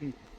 Hmm.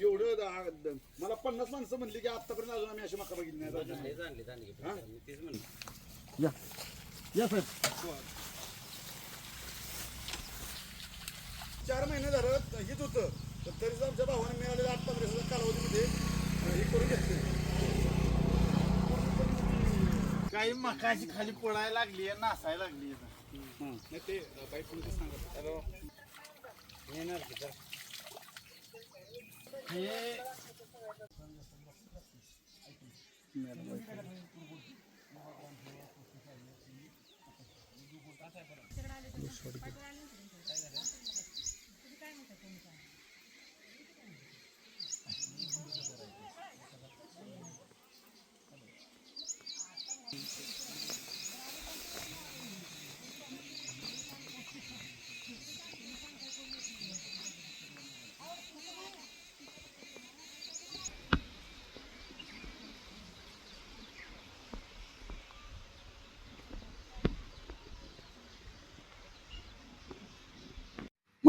एवढं मला पन्नास माणसं म्हणली की आतापर्यंत अजून आम्ही अशी मका बघितली नाही राजा. तेच म्हणलं या या साहेब चार महिने झालं हेच होतं तर तरी काही मकाची खाली पडायला लागली नासायला लागली नाही ते पाईपमध्ये सांगा येणार हे मांडवे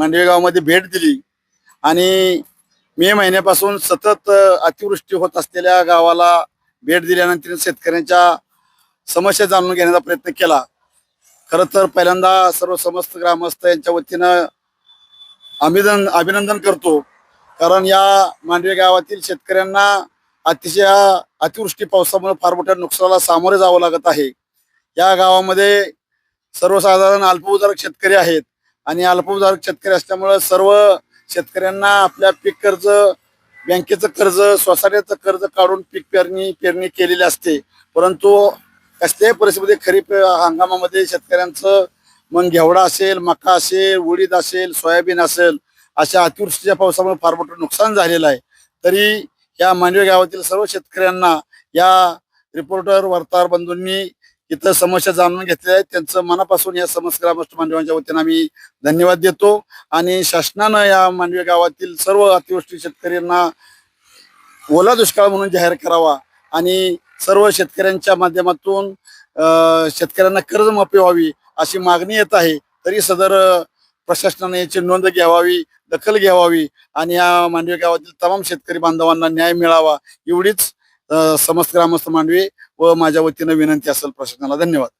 गावामध्ये भेट दिली. आणि मे महिन्यापासून सतत अतिवृष्टी होत असलेल्या गावाला भेट दिल्यानंतर शेतकऱ्यांच्या समस्या जाणून घेण्याचा प्रयत्न केला. खरं तर पहिल्यांदा सर्व समस्त ग्रामस्थ यांच्या वतीनं अभिनंदन अभिनंदन करतो. कारण या मांडवे गावातील शेतकऱ्यांना अतिशय अतिवृष्टी पावसामुळे फार मोठ्या नुकसानाला सामोरे जावं लागत आहे. या गावामध्ये सर्वसाधारण अल्पभूधारक शेतकरी आहेत. आणि अल्पभूधारक शेतकरी असल्यामुळं सर्व शेतकऱ्यांना आपल्या पीक कर्ज बँकेचं कर्ज सोसायटीचं कर्ज काढून पीक पेरणी पेरणी केलेली असते. परंतु कसल्याही परिस्थितीमध्ये खरीप हंगामामध्ये शेतकऱ्यांचं मग घेवडा असेल मका असेल उडीद असेल सोयाबीन असेल अशा अतिवृष्टीच्या पावसामुळे फार मोठं नुकसान झालेलं आहे. तरी या मांडवे गावातील सर्व शेतकऱ्यांना या रिपोर्टर वार्ताहर बंधूंनी इथं समस्या जाणून घेतल्या आहेत. त्यांचं मनापासून या समस्त ग्रामस्थ मांडवांच्या वतीनं आम्ही धन्यवाद देतो. आणि शासनानं या मांडवी गावातील सर्व अतिवृष्टी शेतकऱ्यांना ओला दुष्काळ म्हणून जाहीर करावा आणि सर्व शेतकऱ्यांच्या माध्यमातून शेतकऱ्यांना कर्जमाफी व्हावी अशी मागणी येत आहे. तरी सदर प्रशासनाने याची नोंद घ्यावावी दखल घ्यावावी आणि या मांडवी गावातील तमाम शेतकरी बांधवांना न्याय मिळावा एवढीच समस्त ग्रामस्थ मांडवी व माझ्या वतीनं विनंती असेल प्रशासनाला. धन्यवाद.